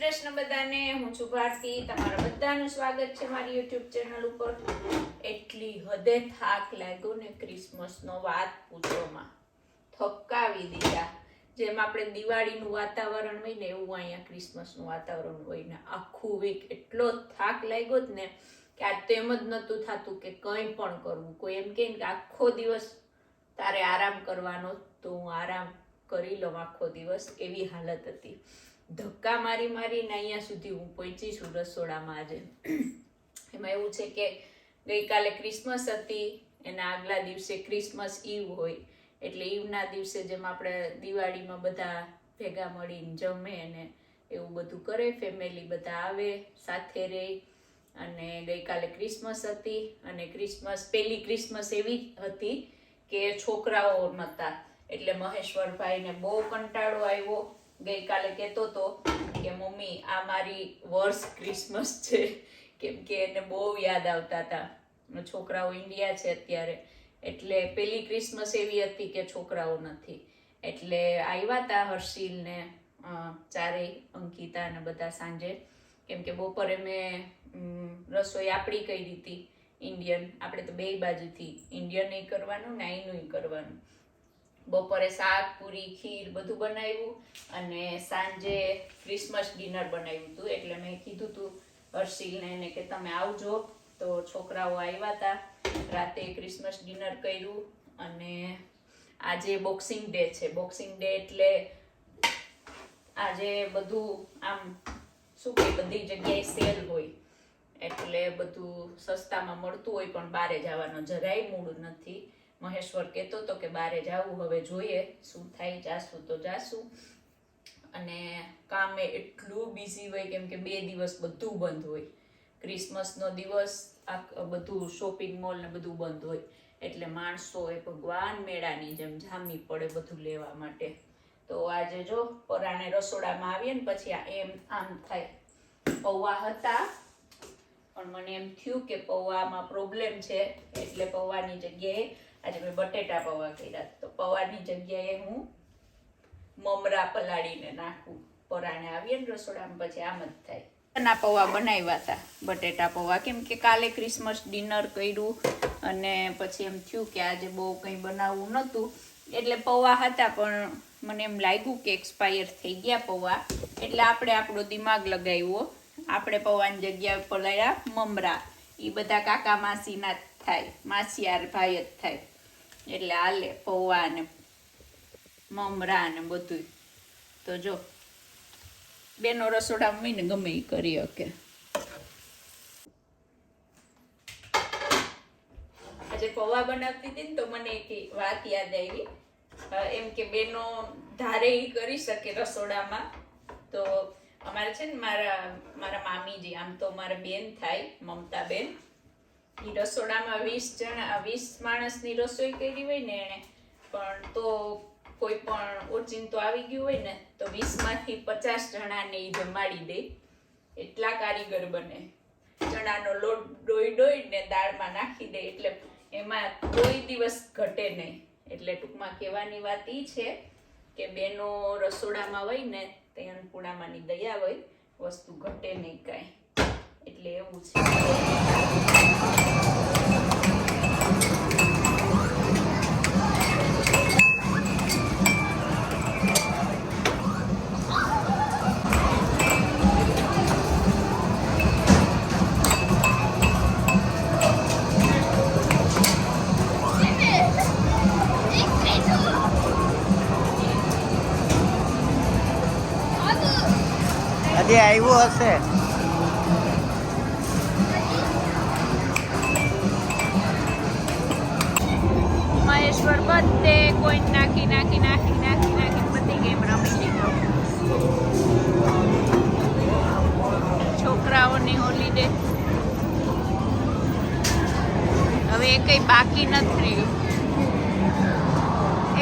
કૃષ્ણ બધાને હું છું ભારતી. તમારા બધાનું સ્વાગત છે મારી યુટ્યુબ ચેનલ ઉપર. એટલી હદે થાક લાગ્યો ને ક્રિસમસનો વાત પૂછવામાં. થકાવી દીધા. જેમ આપણે દિવાળીનું વાતાવરણ હોય ને એવું અહીંયા ક્રિસમસનું વાતાવરણ હોય ને આખું વીક એટલો થાક લાગ્યો જ ને કે આ તો એમ જ નહોતું થતું કે કંઈ પણ કરવું. કોઈ એમ કે આખો દિવસ તારે આરામ કરવાનો તો હું આરામ કરી લઉં આખો દિવસ. એવી હાલત હતી. ધક્કા મારી મારીને અહીંયા સુધી હું પહોંચી છું રસોડામાં આજે. એમાં એવું છે કે ગઈકાલે ક્રિસમસ હતી, એના આગલા દિવસે ક્રિસમસ ઈવ હોય. એટલે ઈવના દિવસે જેમ આપણે દિવાળીમાં બધા ભેગા મળીને જમે અને એવું બધું કરે, ફેમિલી બધા આવે સાથે રહે અને ગઈકાલે ક્રિસમસ હતી અને ક્રિસમસ પહેલી ક્રિસમસ એવી હતી કે છોકરાઓ નહોતા એટલે મહેશ્વરભાઈને બહુ કંટાળો આવ્યો. ગઈકાલે કહેતો હતો કે, મમ્મી, આ મારી વર્ષ ક્રિસમસ છે. કેમ કે એને બહુ યાદ આવતા હતા. છોકરાઓ ઇન્ડિયા છે અત્યારે. એટલે પેલી ક્રિસમસ એવી હતી કે છોકરાઓ નથી. એટલે આવ્યા હતા હર્ષિલ ને ચારેય, અંકિતા અને બધા સાંજે. કેમ કે બપોરે મેં રસોઈ આપણી કરી હતી ઇન્ડિયન આપણે તો બે બાજુથી ઇન્ડિયન કરવાનું ને અહીંનું કરવાનું. બપોરે શાક, પૂરી, ખીર બધું બનાવ્યું અને સાંજે ક્રિસમસ ડિનર બનાવ્યું હતું. એટલે મેં કીધું હતું હર્ષિલને એને કે તમે આવજો. તો છોકરાઓ આવ્યા હતા રાતે ક્રિસમસ ડિનર કર્યું અને આજે બોક્સિંગ ડે છે. બોક્સિંગ ડે એટલે આજે બધું આમ શું કે બધી જગ્યાએ સેલ હોય. એટલે બધું સસ્તામાં મળતું હોય પણ બારે જવાનો જરાય મૂડ નથી. મહેશ્વર કહેતો હતો કે બારે જવું, હવે જોઈએ શું થાય, જાશું તો જાશું. અને કામે એટલું બિઝી હોય કેમ કે બે દિવસ બધું બંધ હોય. ક્રિસમસનો દિવસ, આ બધું શોપિંગ મોલ ને બધું બંધ હોય. એટલે માણસો એ ભગવાન મેળાની જેમ જામી પડે બધું લેવા માટે. તો આજે જો પરાણે રસોડામાં આવીએ ને પછી આ એમ આમ થાય. પૌવા હતા, પણ મને એમ થયું કે પૌવામાં પ્રોબ્લેમ છે. એટલે પૌવાની જગ્યાએ આજે મેં બટેટા પૌવા કર્યા તો પૌવાની જગ્યાએ હું મમરા પલાળીને નાખું. પરાણે આવીએ ને રસોડામાં પછી આમ જ થાય. ના પૌવા બનાવ્યા હતા બટેટા પૌવા. કેમ કે કાલે ક્રિસમસ ડિનર કર્યું અને પછી એમ થયું કે આજે બહુ કંઈ બનાવવું નહોતું. એટલે પૌવા હતા પણ મને એમ લાગ્યું કે એક્સપાયર થઈ ગયા પૌવા. એટલે આપણે આપણો દિમાગ લગાવ્યો. આપણે પૌવાની જગ્યા પલાળ્યા મમરા. એ બધા કાકા માસીના થાય માસીયાર ભાઈ જ થાય. એટલે આલે પૌવા ને મમરા ને બધું તો જો, બેનો રસોડા મમ્મીને ગમે એ કરી શકે. આજે પૌવા બનાવતી હતી ને તો મને એક વાત યાદ આવી. એમ કે બેનો ધારે ઈ કરી શકે રસોડામાં. તો અમારે છે ને મારા મારા મામીજી, આમ તો મારા બેન થાય, મમતા બેન. ઈ રસોડામાં વીસ જણા વીસ માણસની રસોઈ કરી હોય ને એણે, પણ તો કોઈ પણ ઓચિંતો આવી ગયું હોય ને, તો વીસમાંથી પચાસ જણાને એ જમાડી દે. એટલા કારીગર બને. ચણાનો લોટ ડોઈ ડોઈને દાળમાં નાખી દે, એટલે એમાં કોઈ દિવસ ઘટે નહીં. એટલે ટૂંકમાં કહેવાની વાત એ છે કે બેનો રસોડામાં હોય ને, તે અન્નપૂર્ણામાંની દયા હોય, વસ્તુ ઘટે નહીં કાંઈ. એટલે એવું છે. હજી આવ્યું હશે. મહેશ્વર બધે કોઈ નાખી નાખી નાખી નાખી નાખી બધી ગેમ રમી લીધો. છોકરાઓની હોલીડે હવે એ કંઈ બાકી નથી રહ્યું.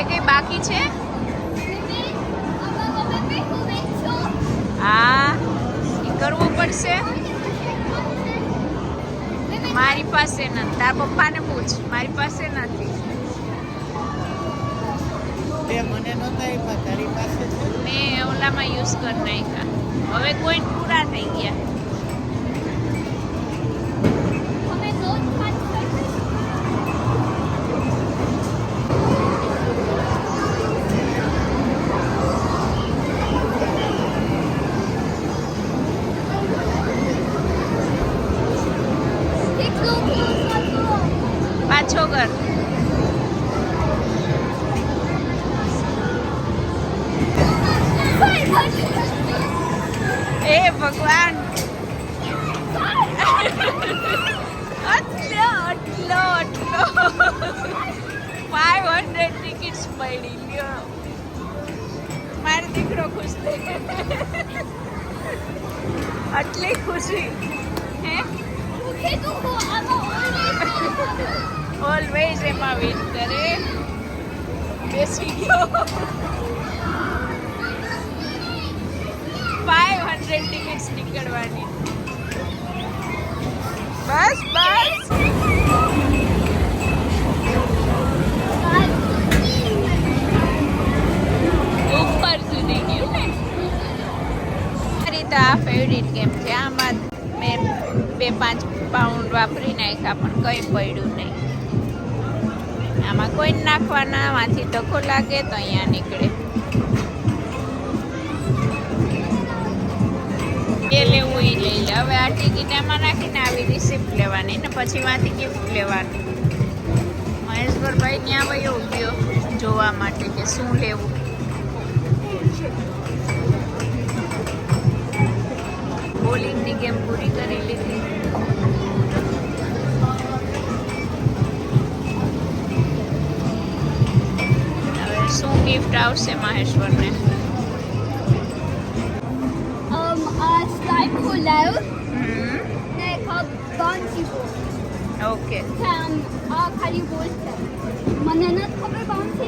એ કઈ બાકી છે? નથી. તાર પપ્પાને પૂછ. મારી પાસે નથી. મેં ઓલામાં યુઝ કરી નાખ્યા. હવે કોઈ પૂરા થઈ ગયા. એ ભગવાન. આટલો આટલો આટલો. ફાઈવ હંડ્રેડ ટિકિટ્સ મળી લ્યો. મારો દીકરો ખુશ થઈ. આટલી ખુશી. હે? ઓલવેઝ એમાં વેટ કરે. બેસી ગયો. ફાઈવ હંડ્રેડ ટિકિટ્સ નીકળવાની. બસ બસ. ઉપર સુધી ગયું ને? આ ફેવરિટ ગેમ છે. આમાં મેં બે પાંચ પાઉન્ડ વાપરી નાખ્યા, પણ કંઈ પડ્યું નહીં. આમાં કોઈ નાખવાના, આમાંથી ધક્કો લાગે તો અહીંયા નીકળે. એ લેવું એ લઈ લે. હવે આ ટિકિટ આમાં નાખીને આવી રિસિપ્ટ લેવાની. ને પછી માંથી ગિફ્ટ લેવાની. મહેશભરભાઈ ત્યાં વયો ગયો જોવા માટે કે શું લેવું? બોલિંગની ગેમ પૂરી કરી લીધી. હવે શું ગિફ્ટ આવશે મહેશ્વરને Arculão, uhum. né, Cobondibo. Okay આમ આ ખાલી બોલ છે મને નથી ખબર કોણ છે